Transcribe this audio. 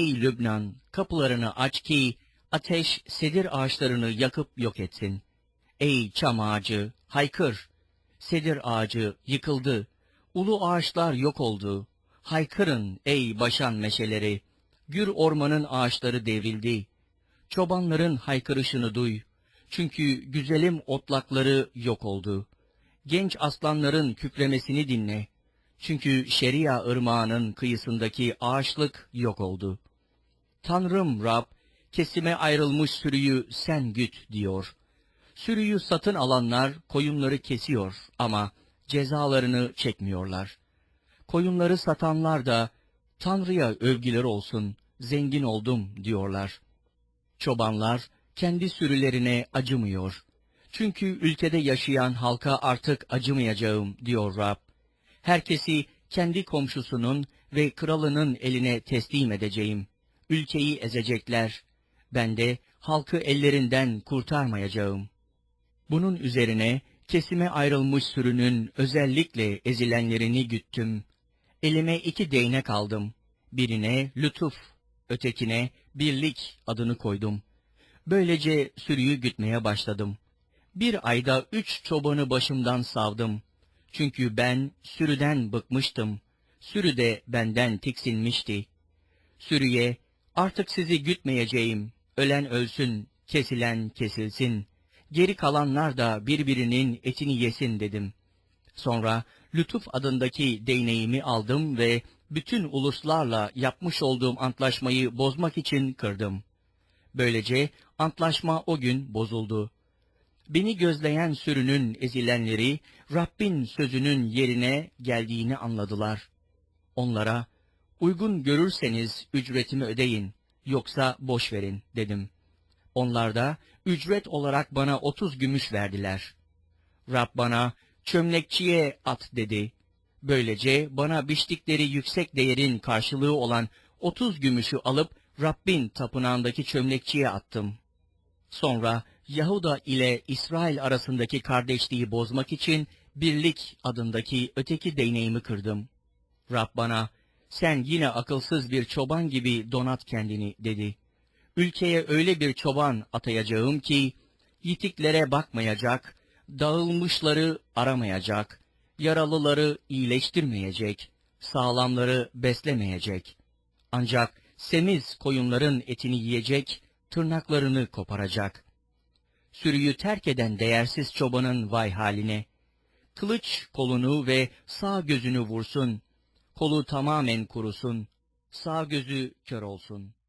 Ey Lübnan, kapılarını aç ki ateş sedir ağaçlarını yakıp yok etsin. Ey çam ağacı, haykır. Sedir ağacı yıkıldı. Ulu ağaçlar yok oldu. Haykırın ey başan meşeleri. Gür ormanın ağaçları devrildi. Çobanların haykırışını duy. Çünkü güzelim otlakları yok oldu. Genç aslanların kükremesini dinle. Çünkü Şeria ırmağının kıyısındaki ağaçlık yok oldu. Tanrım Rab, kesime ayrılmış sürüyü sen güt diyor. Sürüyü satın alanlar koyunları kesiyor ama cezalarını çekmiyorlar. Koyunları satanlar da Tanrı'ya övgüler olsun, zengin oldum diyorlar. Çobanlar kendi sürülerine acımıyor. Çünkü ülkede yaşayan halka artık acımayacağım diyor Rab. Herkesi kendi komşusunun ve kralının eline teslim edeceğim. Ülkeyi ezecekler. Ben de halkı ellerinden kurtarmayacağım. Bunun üzerine kesime ayrılmış sürünün özellikle ezilenlerini güttüm. Elime iki değnek aldım. Birine lütuf, ötekine birlik adını koydum. Böylece sürüyü gütmeye başladım. Bir ayda üç çobanı başımdan savdım. Çünkü ben sürüden bıkmıştım. Sürü de benden tiksinmişti. Sürüye, artık sizi gütmeyeceğim. Ölen ölsün, kesilen kesilsin. Geri kalanlar da birbirinin etini yesin dedim. Sonra Lütuf adındaki değneğimi aldım ve bütün uluslarla yapmış olduğum antlaşmayı bozmak için kırdım. Böylece antlaşma o gün bozuldu. Beni gözleyen sürünün ezilenleri Rabbin sözünün yerine geldiğini anladılar. Onlara uygun görürseniz ücretimi ödeyin yoksa boş verin dedim. Onlar da ücret olarak bana otuz gümüş verdiler. Rab bana çömlekçiye at dedi. Böylece bana biçtikleri yüksek değerin karşılığı olan otuz gümüşü alıp Rabbin tapınağındaki çömlekçiye attım. Sonra Yahuda ile İsrail arasındaki kardeşliği bozmak için birlik adındaki öteki değneğimi kırdım. Rab bana, sen yine akılsız bir çoban gibi donat kendini dedi. Ülkeye öyle bir çoban atayacağım ki, yitiklere bakmayacak, dağılmışları aramayacak, yaralıları iyileştirmeyecek, sağlamları beslemeyecek. Ancak semiz koyunların etini yiyecek, tırnaklarını koparacak. Sürüyü terk eden değersiz çobanın vay haline. Kılıç kolunu ve sağ gözünü vursun. Kolu tamamen kurusun. Sağ gözü kör olsun.''